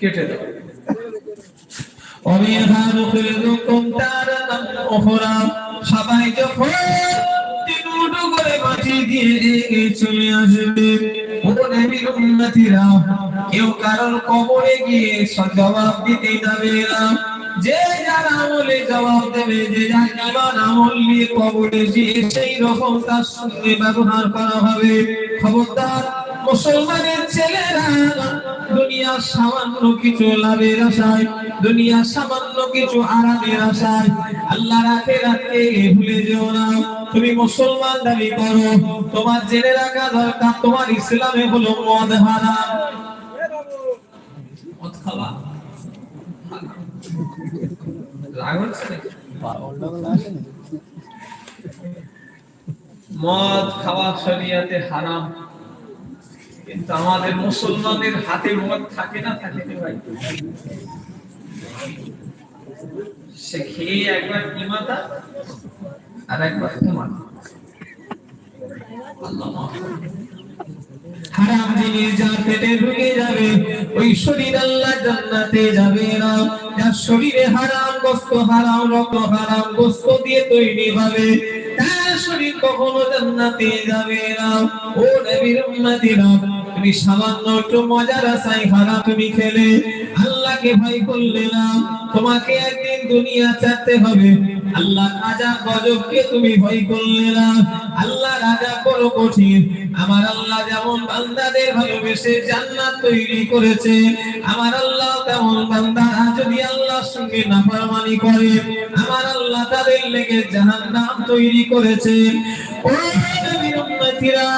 কেটে দাও। করে কেউ কারোর কবরে গিয়ে জবাব দিতে যাবে না। যে যার আমলে জবাব দেবে, যে যার আমল নিয়ে কবরে গিয়ে সেই রকম তার সঙ্গে ব্যবহার করা হবে। খবরদার মুসলমানের ছেলেরা দুনিয়ার সামান্য কিছু লাভের আশায়, দুনিয়ার সামান্য কিছু আরামের আশায়, আল্লাহ রাখে রাখে ভুলে যেও না। তুমি মুসলমান দাবি করো, তোমার জেনে রাখা দরকার, তোমার ইসলামে হলো মদ রাগ মদ খাওয়া শরিয়াতে হারাম। কিন্তু আমাদের হাতে থাকে না, থাকে ভাই? সে খেয়ে একবার আর একবার। হারাম জিনিস পেটে ঢুকে যাবে, ওই শরীর আল্লাহ জান্নাতে যাবে না। যার শরীরে হারাম গোস্ত হারাম রক্ত, হারাম গোস্ত দিয়ে তৈরি হবে, তার শরীর কখনো জান্নাতে যাবে না। ও নবীর উম্মতিরা তুমি সামান্য একটু মজার আশায় হারাম তুমি খেলে। আল্লাহকে ভয় করলে না। তোমাকে একদিন দুনিয়া ছাড়তে হবে। আল্লাহ রাজা গজবকে তুমি ভয় করলে না। আল্লাহ রাজা বড় কঠিন। আমার আল্লাহ যেমন বান্দাদের ভালোবেসে জান্নাত তৈরি করেছে, আমার আল্লাহ তেমন বান্দারা যদি আল্লাহর সঙ্গে নাফরমানি করে, আমার আল্লাহ তাদের লেগে জাহান্নাম তৈরি করেছে। ও নবীর উম্মতিরা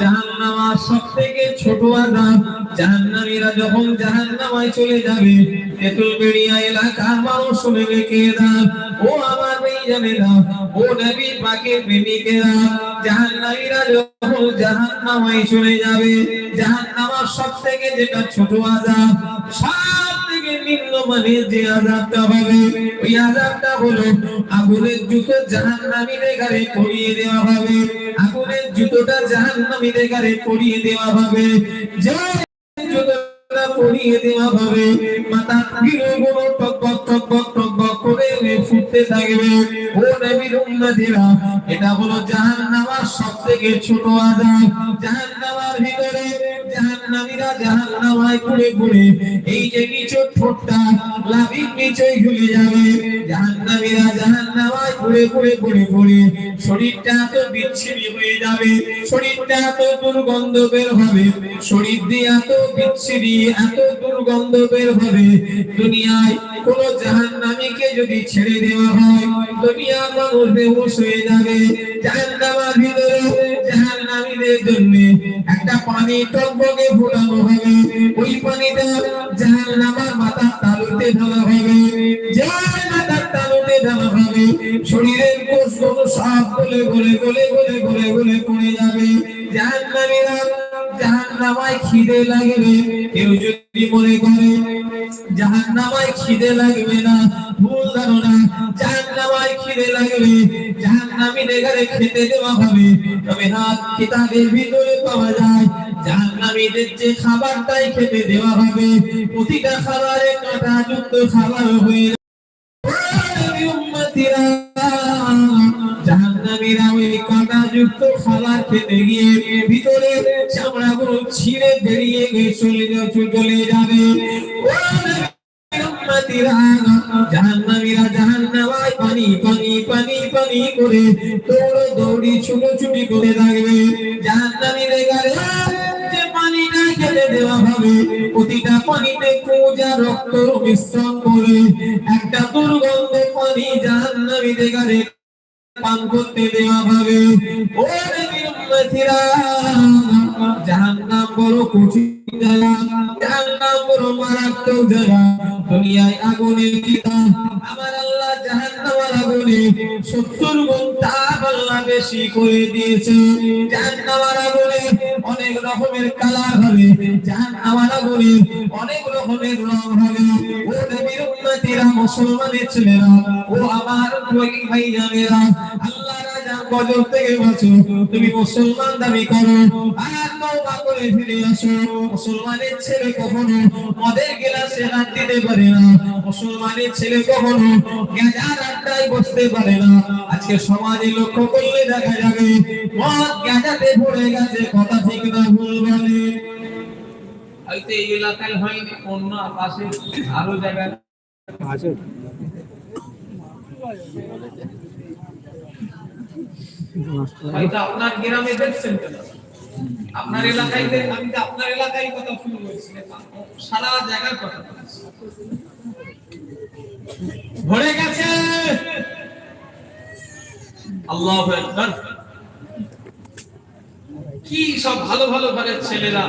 জাহান্নাম আর সব থেকে ছোট আজাব জাহান্নামীরা যখন জাহান্নামায় চলে যাবে, তেতুল বেড়িয়া এলাকার মানুষ শুনে রেখে দাও, ও আমার মেয়েরা ও নবী পাকের প্রেমিকেরা, জাহান্নামীরা যখন জাহান্নামায় চলে যাবে, জাহান্নামার সব থেকে যেটা ছোট আযাব ওই আযাবটা হলো জুতো জাহান্নামীদের গায়ে পরিয়ে দেওয়া হবে। টকবক করে ফুটতে থাকবে। ও নবীর উম্মতিরা, এটা হলো ছোট আযাব। জাহান্নামার ভিতরে জাহান্নামীরা জাহান্নামায় পুড়ে পুড়ে এই যে নিচু ঠোঁটটা লাভিক নিচই ঝুলে যাবে। জাহান্নামীরা জাহান্নামায় পুড়ে পুড়ে পুড়ে পুড়ে শরীরটা এত বিচ্ছিরি হয়ে যাবে, শরীরটা এত দুর্গন্ধ বের হবে। শরীর দিয়ে এত বিচ্ছিরি, এত দুর্গন্ধ বের হবে। দুনিয়ায় কোন জাহান্নামীকে যদি ছেড়ে দেওয়া হয়, দুনিয়ার মানুষ বেহুশ হয়ে যাবে। জাহান্নামার ভিতরে জাহান্নামীদের জন্য একটা পানি টকবকে ফোটানো হবে ওই পানিটা জাহান্নামের মাথার তালুতে ঢালা হবে জাহান্নামের তালুতে ঢালা হবে শরীরের কোষগুলো সব গলে গলে গলে গলে গলে গলে পড়ে যাবে। জাহান্নামীরা জাহান্নামায় খিদে লাগবে। কেউ যদি মনে করে জাহান্নামায় খিদে লাগবে না, ভুল ধারণা, জাহান্নামায় খিদে লাগবে। জাহান্নামীদের ঘরে খেতে দেওয়া হবে। তবে হাত কিতাবের ভিতরে পাওয়া যায়, জাহান্নামীদের যে খাবারটাই খেতে দেওয়া হবে, প্রতিটা খাবারে কাঁটাযুক্ত খাবার খেতে গিয়ে ভিতরে চামড়াগুলো ছিঁড়ে বেরিয়ে গিয়ে চলে চলে যাবে। পানি পানি খেতে দেওয়া হবে, প্রতিটা পানিতে কুজা, রক্ত, মিশ্রণ করে একটা দুর্গন্ধ পানি জাহান্নামীদের গায়ে পান করতে দেওয়া হবে। ও নবীর উম্মতিরা জাহান্নাম বড় কঠিন জাহান্নাম বড় মারাত্মক জায়গা দুনিয়ায় আগুনের কিতাব আমার আল্লাহ জাহান্নামের আগুনে 70 গুণ তাপ আল্লাহ বেশি করে দিয়েছে জাহান্নামের আগুনে অনেক রকমের কালার হবে অনেক রকমের রং হবে ও নবীর মুসলমানের ছেলেরা ও আমার আল্লাহ রাজা থেকে বাঁচো তুমি মুসলমান দাবি করো আর তওবা করে ফিরে আসো। মুসলমানের ছেলে কখনো মদের গ্লাসে হাত দিতে পারে না। মুসলমানের ছেলে কখনো গাঁজার আড্ডায় বসতে পারে না। আজকে সমাজে লক্ষ্য করলে দেখা যাবে মদ গাঁজাতে পড়ে গেছে কথা ঠিক না ভুল বলে। হয়তো এই এলাকায় হয়নি অন্য পাশে আরও জায়গায়। আপনার গ্রামে দেখছেন কেন? আপনার এলাকায় আমি তো আপনার এলাকায় কথা শুরু সারা জায়গার কথা ভরে গেছে! আল্লাহ কি সব ভালো ভালো ঘরের ছেলেরা।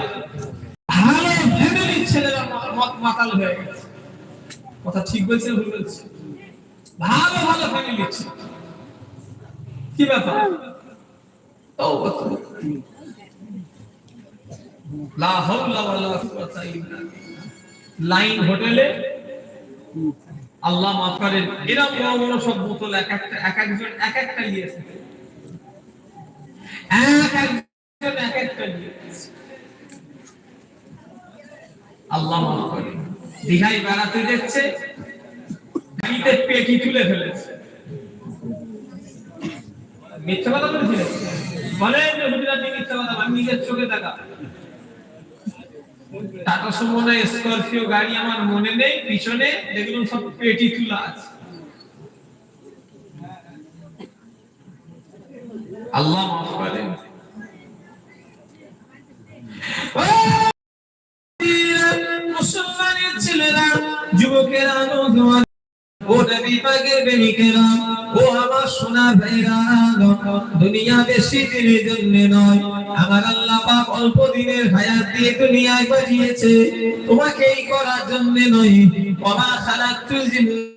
ভালো ফ্যামিলির ছেলেরা মত মাতাল হয়ে গেছে। কথা ঠিক বলছে, ভুল বলছে? ভালো ভালো ফ্যামিলির ছেলে। কি ব্যাপার। লাইন হোটেলে আল্লাহ মাফ করেন এরকম বড় বড় সব বোতল এক একটা এক একজন এক একটা নিয়েছে এক একজন এক একটা নিয়েছে আল্লাহ মাফ করে। দীঘায় বেড়াতে যাচ্ছে গাড়িতে পেটি তুলে ফেলেছে। মিথ্যা কথা বলছিলেন? বলেন যে হুজুরাটি মিথ্যা কথা, আমি নিজের চোখে দেখা। টাটা সুমো না স্করপিও গাড়ি আমার মনে নেই, পিছনে দেখলাম সব পেটি তুলা আছে। আল্লাহ মাফ করেন মুসলমানের ছেলেরা, যুবকেরা ও নবী আমার সোনা ভাইরা, দুনিয়া বেশি নয়। আমার আল্লাহ অল্প দিনের হায়াত দিয়ে দুনিয়ায় পাঠিয়েছে। তোমাকে এই করার জন্য নয়। ওমা খালাকতুল জিন্না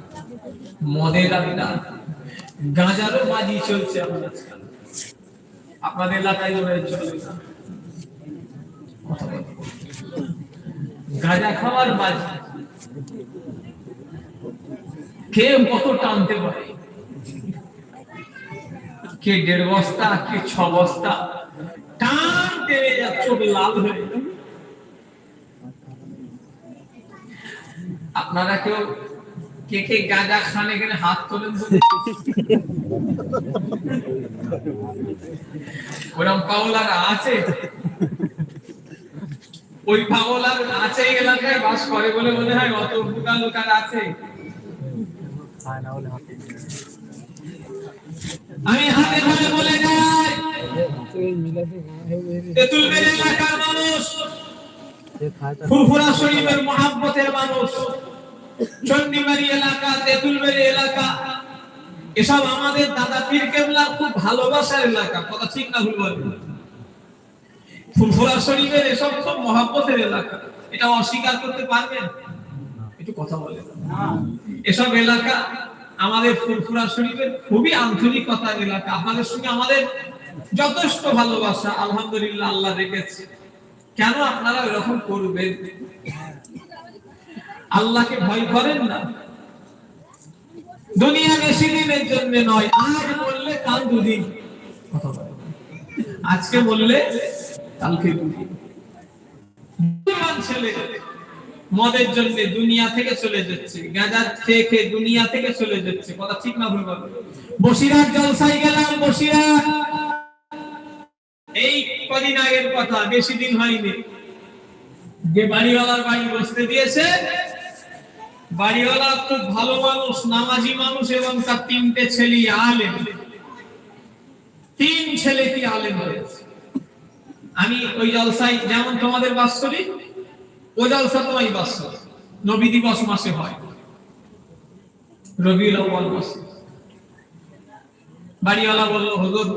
মদের আড্ডা। গাঁজারও বাজি চলছে। আপনাদের এলাকায় মনে চলে গাঁজা খাওয়ার বাজি কে কত টানতে পারে? কে দেড় বস্তা, কে ছ বস্তা? টান টেনে যা লাল হয়ে। আপনারা কেউ কে কে গাঁজা খান এখানে হাত তোলেন ওরম আছে। ওই আছে এলাকায় বাস করে বলে মনে হয় অত বুকা লোকার আছে। আমি হাতে ধরে বলে যাই। তেতুলবের এলাকার মানুষ। ফুরফুরা শরীফের মহাব্বতের মানুষ। চন্ডিমারি এলাকা তেতুলবেরি এলাকা, এসব আমাদের দাদা পীর কেবলার খুব ভালোবাসার এলাকা, কথা ঠিক না ভুল বলবেন? ফুরফুরা শরীফের এসব সব মহাব্বতের এলাকা, এটা অস্বীকার করতে পারবেন? একটু কথা বলেন। এসব এলাকা আমাদের ফুরফুরা শরীফের খুবই আন্তরিকতার এলাকা, আপনাদের সঙ্গে আমাদের যথেষ্ট ভালোবাসা, আলহামদুলিল্লাহ, আল্লাহ রেখেছে। কেন আপনারা এরকম করবেন? আল্লাহকে ভয় করেন না। দুনিয়া বেশি দিনের জন্য নয়, আজ বললে কাল দুদিন। আজকে বললে কালকে দুদিন। মদের জন্য দুনিয়া থেকে চলে যাচ্ছে খেয়ে খেয়ে দুনিয়া থেকে চলে যাচ্ছে। কথা ঠিক না ভুল বলব বসিরার জলসাই গেলাম বসিরার এই কদিন আগের কথা, বেশি দিন হয়নি। যে বাড়িওয়ালার বাড়ি বসতে দিয়েছে বাড়িওয়ালা খুব ভালো মানুষ, নামাজি মানুষ এবং তার তিনটে ছেলে আলেম। তিন ছেলে কি আলেম আমি ওই জলসাই যেমন তোমাদের বাস করি ও জলসা তোমাই বাস করি নবী দিবস মাসে হয়। রবিউল আউয়াল মাসে। বাড়িওয়ালা বলল, হুজুর,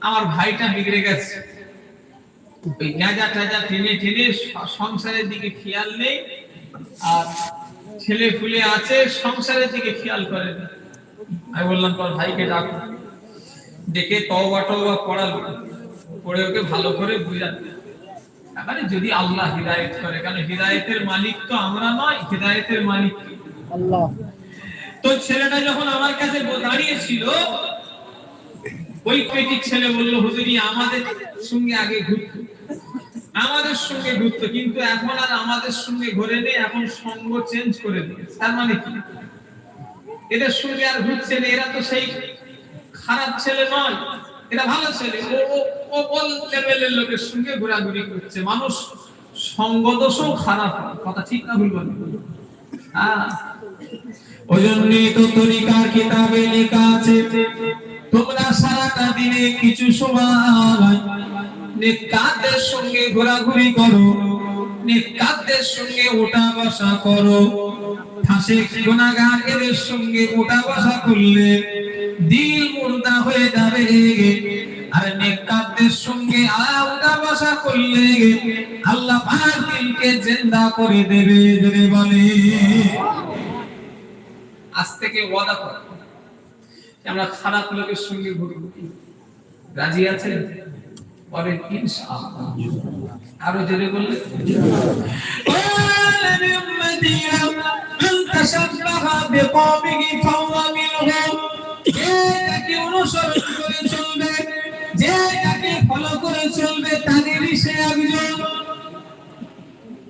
আমার ভাইটা বিগড়ে গেছে। ওই গাঁজা টাজা টেনে টেনে সংসারের দিকে খেয়াল নেই আর ছেলে ফুলে আছে সংসারের দিকে খেয়াল করে। না আমি বললাম তোর ভাইকে ডাকো। ডেকে তওবা টওবা পড়ালো। পড়ে ওকে ভালো করে বুঝান এবারে যদি আল্লাহ হিদায়ত করে কারণ হিদায়তের মালিক তো আমরা নয় হিদায়তের মালিক আল্লাহ। তো ছেলেটা যখন আমার কাছে দাঁড়িয়ে ছিল ওই পেটির ছেলে বলল হুজুরি আমাদের সঙ্গে আগে ঘুরতো। আমাদের সঙ্গে ঘুরতো কিন্তু এখন আর আমাদের সঙ্গে ঘুরে নেই, এখন সঙ্গ চেঞ্জ করে দিয়েছে। তার মানে কি? এদের সঙ্গে আর ঘুরছে না এরা তো সেই খারাপ ছেলে নয়, এটা ভালো ছেলে। ও, ও- ওল লেভেলের লোকের সঙ্গে ঘোরাঘুরি করছে। মানুষ সঙ্গ দোষও খারাপ কথা ঠিক না ভুল বলি? ওই জন্যই তো তরিকার কিতাবে লেখা আছে, তোমরা সারাটা দিনে কিছু সময় নেকাদের সঙ্গে ঘোরাঘুরি করো। নেকাদের সঙ্গে ওঠা বসা করো। ফাঁসে গুণাগার সঙ্গে ওঠা বসা করলে দিল মুর্দা হয়ে যাবে আর নেকাদের সঙ্গে আলাদা বসা করলে আল্লাহ পাক দিলকে জিন্দা করে দেবে দেবে বলে। আজ থেকে ওয়াদা কর আমরা খারাপ লোকের সঙ্গে ঘুরবো। রাজি আছেন? বলেন ইনশাআল্লাহ আরও জোরে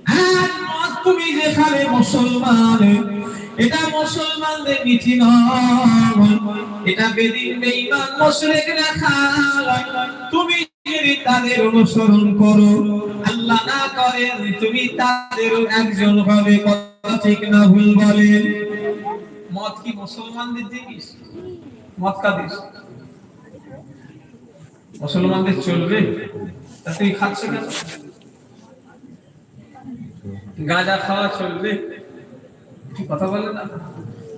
হ্যাঁ, তুমি যেখানে মুসলমান, এটা মুসলমানদের নীতি নয়। এটা বেদিন বেঈমান মুশরিকরা তুমি যদি তাদের অনুসরণ করো। আল্লাহ না করেন তুমি তাদের একজন হবে, কথা ঠিক না ভুল বলেন মদ কি মুসলমানদের জিনিস? মদ কাদের? মুসলমানদের চলবে? তা তুই খাচ্ছ কেন? গাঁজা খাওয়া চলবে? কথা বলে না?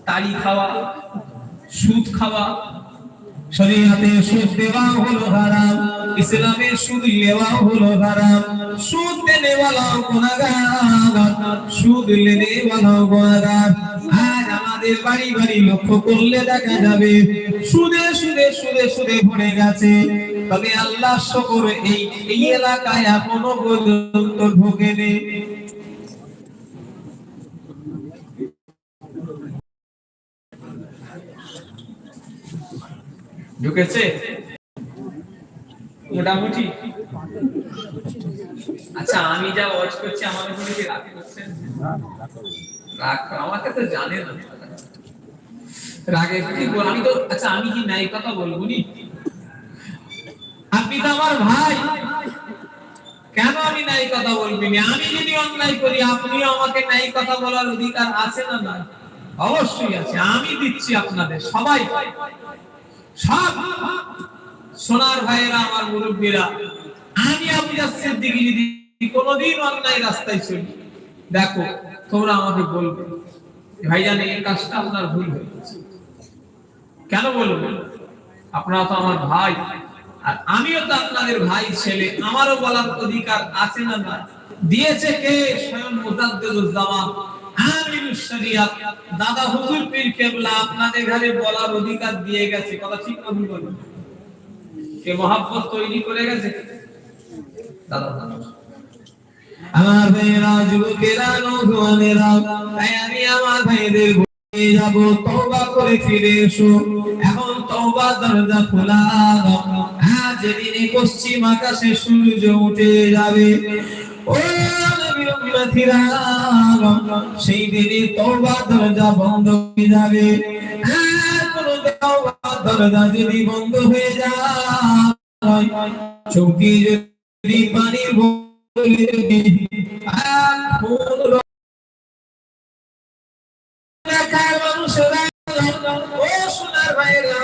তাড়ি খাওয়া, সুদ খাওয়া শরীয়তে সুদ দেওয়া হলো হারাম, ইসলামে সুদ লেওয়া হলো হারাম, সুদ দেনে ওয়ালাও গুনাহগার, সুদ লেনে ওয়ালাও গুনাহগার। আর আমাদের বাড়ি বাড়ি লক্ষ্য করলে দেখা যাবে, সুদে সুদে সুদে সুদে ভরে গেছে। তবে আল্লাহ শকর এই এই এলাকায় এখনও পর্যন্ত ঢোকে নেই ঢুকেছে? মোটামুটি। আচ্ছা আমি যা ওয়াচ করছি আমার কি রাগ করছেন আমাকে তো জানে না। রাগে কি আমি তো আচ্ছা আমি কি ন্যায় কথা বলব নি? আপনি তো আমার ভাই। কেন আমি নাই কথা বলবি না? আমি যদি অন্যায় করি, আপনিও আমাকে নাই কথা বলার অধিকার আছে না না অবশ্যই আছে। আমি দিচ্ছি আপনাদের সবাই সব সোনার ভাইয়েরা, আমার মুরব্বীরা, আমি আপনার সিদ্দিকি যদি কোনোদিন অন্যায় রাস্তায় চলি, দেখো, তোমরা আমাকে বলবে এই কাজটা আপনার ভুল কেন বলবে? আপনারা তো আমার ভাই, আর আমিও তো আপনাদের ভাই, ছেলে, আমারও বলার অধিকার আছে না না দিয়েছে কে? স্বয়ং মুজাদ্দিদুজ্জামান। দাদা হুজুর পীর কেবলা, আপনাদের ঘরে বলার অধিকার দিয়ে গেছে। কথা ঠিক না ভুল কে তৈরি করে গেছে? দাদা আমার যুবকেরা, নৌজওয়ানেরা, তাই আমি আমার ভাইদের করে ফিরে এসো। এখন দরজা খোলা। যেদিনে পশ্চিম আকাশে সূর্য উঠে যাবে। ও উম্মতিরা সেই দিনে তওবা দরজা বন্ধ হয়ে যাবে। তওবা দরজা যদি বন্ধ হয়ে যায়, চৌকি যদি দেখায় মানুষেরা ও সোনার ভাইয়েরা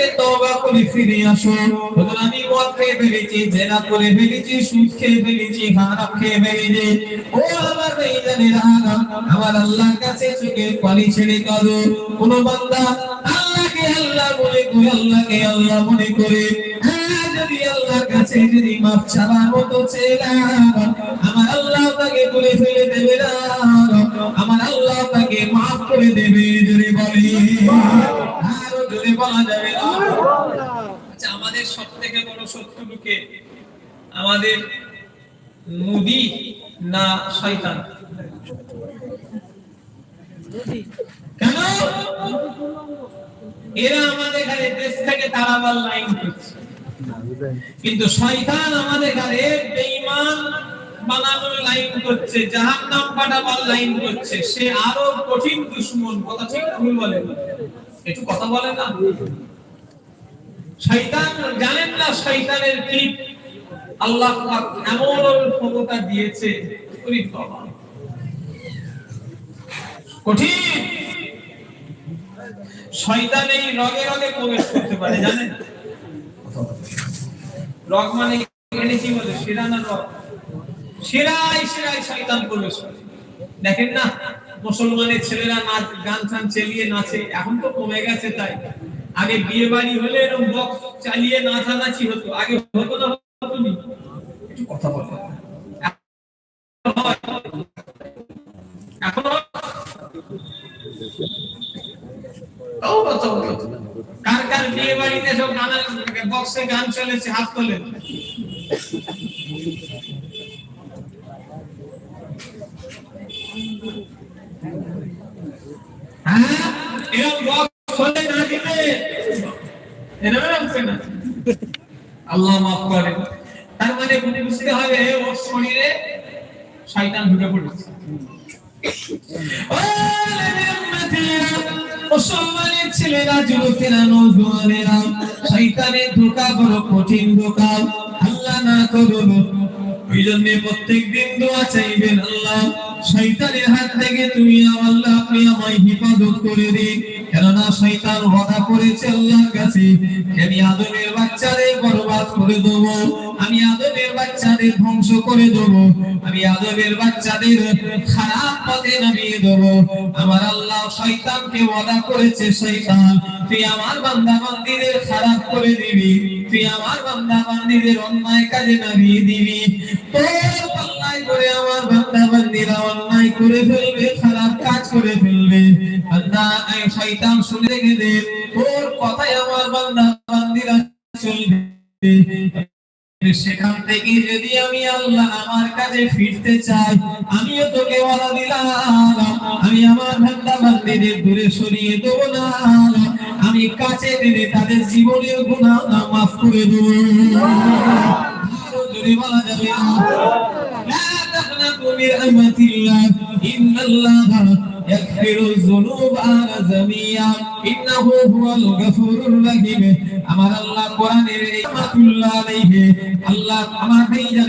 কাছে তওবা করে ফিরে আসো। হুজুর আমি মদ খেয়ে ফেলেছি, জেনা করে ফেলেছি, সুদ খেয়ে ফেলেছি, হারাম খেয়ে ফেলেছি। ও আমার ভাইজানেরা আমার আল্লাহর কাছে চোখে পানি ছেড়ে কাঁদো। কোন বান্দা আল্লাহকে আল্লাহ মনে করে আল্লাহকে আল্লাহ মনে করে। আমার আল্লাহ তাকে তুলে ফেলে দেবে আমার আল্লাহ তাকে মাফ করে দেবে যদি বলি। বলা যাবে না। আমাদের সব থেকে বড় শত্রুকে আমাদের মুদি না শয়তান? কেন? এরা আমাদের ঘরে দেশ থেকে লাইন কিন্তু শয়তান আমাদের ঘরে বেঈমান বানানোর লাইন করছে, জাহান্নাম পাঠাবার লাইন করছে। সে আরও কঠিন দুশ্মন। কথা ঠিক বলে একটু কথা বলে না? শয়তান জানেন না শয়তানের কি? আল্লাহ এমন ক্ষমতা দিয়েছে। কঠিন। এই রগে রগে প্রবেশ করতে পারে, জানেন? রগ মানে এখানে কি বলে? শিরা না রগ? শিরায় শিরায় শয়তান প্রবেশ করে। দেখেন না, মুসলমানের ছেলেরা নাচ, গান টান চালিয়ে নাচে, এখন তো কমে গেছে তাই। আগে বিয়ে বাড়ি হলে এরকম বক্স চালিয়ে নাচানাচি হতো। আগে হতো না হতো নি একটু কথা বলো এখন। কার কার বিয়ে বাড়িতে সব গান বক্সে গান চলেছে হাত তোলে হ্যাঁ এরকম বক্স হলে না দিলে এরকম হচ্ছে না আল্লাহ মাফ করে তার মানে বুঝতে হবে ওর শরীরে শয়তান ঢুকে পড়েছে ও লেনের উম্মতিরা, আল্লাহ ওই জন্য প্রত্যেক দিন দোয়া চাইবেন আল্লাহ শয়তানের হাত থেকে তুমি আল্লাহ আপনি আমায় হিফাজত করে দিন কেননা শয়তান ওয়াদা করেছে আল্লাহর কাছে, আমি আদমের বাচ্চাদের বরবাদ করে দেব, আমি আদমের বাচ্চাদের ধ্বংস করে দেব, আমি আদমের বাচ্চাদের খারাপ পথে নামিয়ে দেব। আমার আল্লাহ শয়তানকে ওয়াদা করেছে, শয়তান, তুই আমার বান্দা বান্দিদের খারাপ করে দিবি, তুই আমার বান্দা বান্দিদের অন্যায় কাজে নামিয়ে দিবি। তোর পাল্লায় করে আমার বান্দা বান্দিরা অন্যায় করে ফেলবে, খারাপ কাজ করে ফেলবে। শয়তান শুনে রেখে তোর কথাই আমার বান্দা বান্দিরা চলবে সেখান থেকে যদি আমি আল্লাহ আমার কাছে ফিরতে চাই, আমিও তোকে ওয়ালা দিলাম। আমি আমার ধান্দা বান্দিদের দূরে সরিয়ে দেবো না। আমি কাছে দিলে তাদের জীবনের গুণা মাফ করে দেব। জোরে বলা যাবে না। তুমি রহমতিল্লাহ ইন্নাল্লাহ رحمة الله إن الله يغفر الذنوب جميعا إنه هو الغفور الرحيم আমার আল্লাহ কোরআনের এই রহমাতুল্লাহ আলাইহি আল্লাহ আমার ভাইজান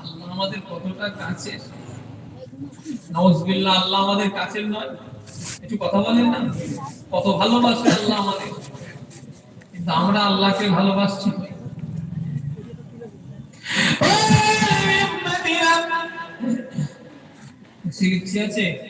আল্লাহ আমাদের কতটা কাছে নাউজুবিল্লাহ, আল্লাহ আমাদের কাছের নয়। একটু কথা বলেন না? কত ভালোবাসে আল্লাহ আমাদের। কিন্তু আমরা আল্লাহকে ভালোবাসছি। ও আছে?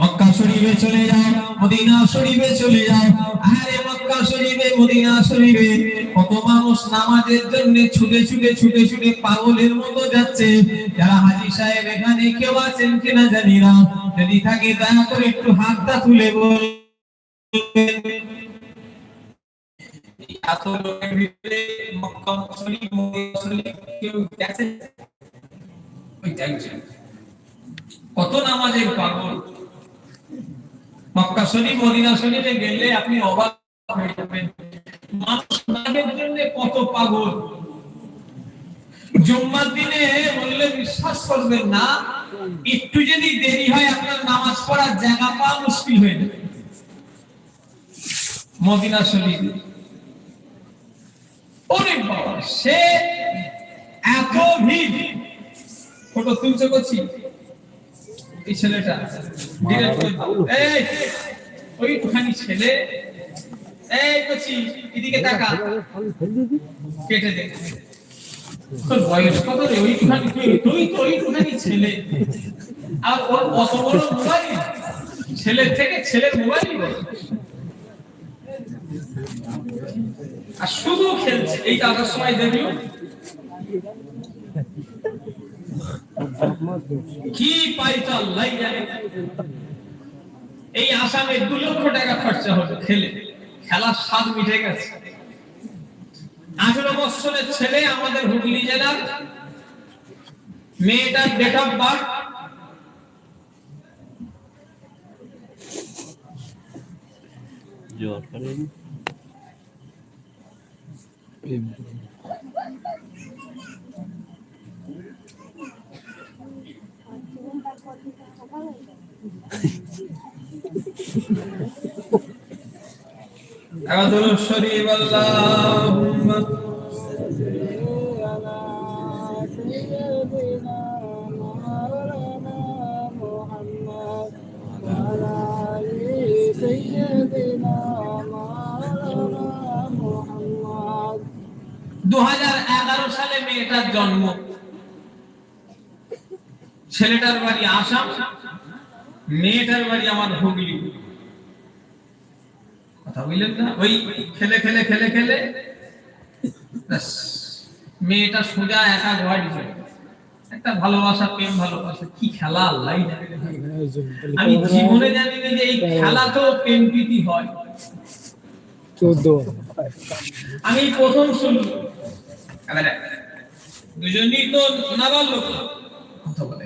মক্কা শরীফে চলে যাও, মদিনা শরীফে চলে যাও। আরে মক্কা শরীফে, মদিনা শরীফে কত মানুষ নামাজের জন্য ছুটে ছুটে ছুটে ছুটে পাগলের মতো যাচ্ছে। যারা হাজি সাহেব এখানে কেউ আছেন কিনা জানি না। যদি থাকে দয়া করে একটু হাতটা তুলে ওই কত নামাজের পাগল? মক্কা শরীফ, মদিনা শরীফে গেলে আপনি অবাক হয়ে যাবেন। মানুষ নামের জন্য কত পাগল। জুম্মার দিনে বললে বিশ্বাস করবেন না, একটু যদি দেরি হয় আপনার নামাজ পড়ার জায়গা পাওয়া মুশকিল হয়ে যাবে। মদিনা শরীফ। বাবা, সে এত ভিড়। ফটো তুলছে করছি এই ছেলেটা। এই ওইখানি ছেলে। এই করছি এদিকে তাকা। কেটে দে। তোর বয়স কত রে? ওইখানি তুই তুই তো ওইখানি ছেলে। আর ওর কত বড় মোবাইল ছেলের থেকে ছেলের মোবাইল আর শুধু খেলছে। এই টাকার সময় দেখল। কি পাইতো আল্লাহ জানে এই আসামে দু লক্ষ টাকা খরচা হলো খেলে। খেলার স্বাদ মিটে গেছে। আঠারো বৎসরের ছেলে আমাদের হুগলি জেলার মেয়েটার ডেট অফ বার্থ জ্বর করেন। এবার ধরুন শরীফ আল্লাহুম্মা দু সালে মেয়েটার জন্ম। ছেলেটার বাড়ি আসাম মেয়েটার বাড়ি আমার হুগলি কথা বুঝলেন না? ওই খেলে খেলে খেলে খেলে মেয়েটা সোজা একা ঘরে চলে একটা ভালোবাসা প্রেম ভালোবাসা কি খেলা আল্লাহ আমি জীবনে জানি না যে এই খেলাতেও প্রেম প্রীতি হয়। চোদ্দ। আমি প্রথম এবারে দুজনই তো নাবালক। কথা বলে।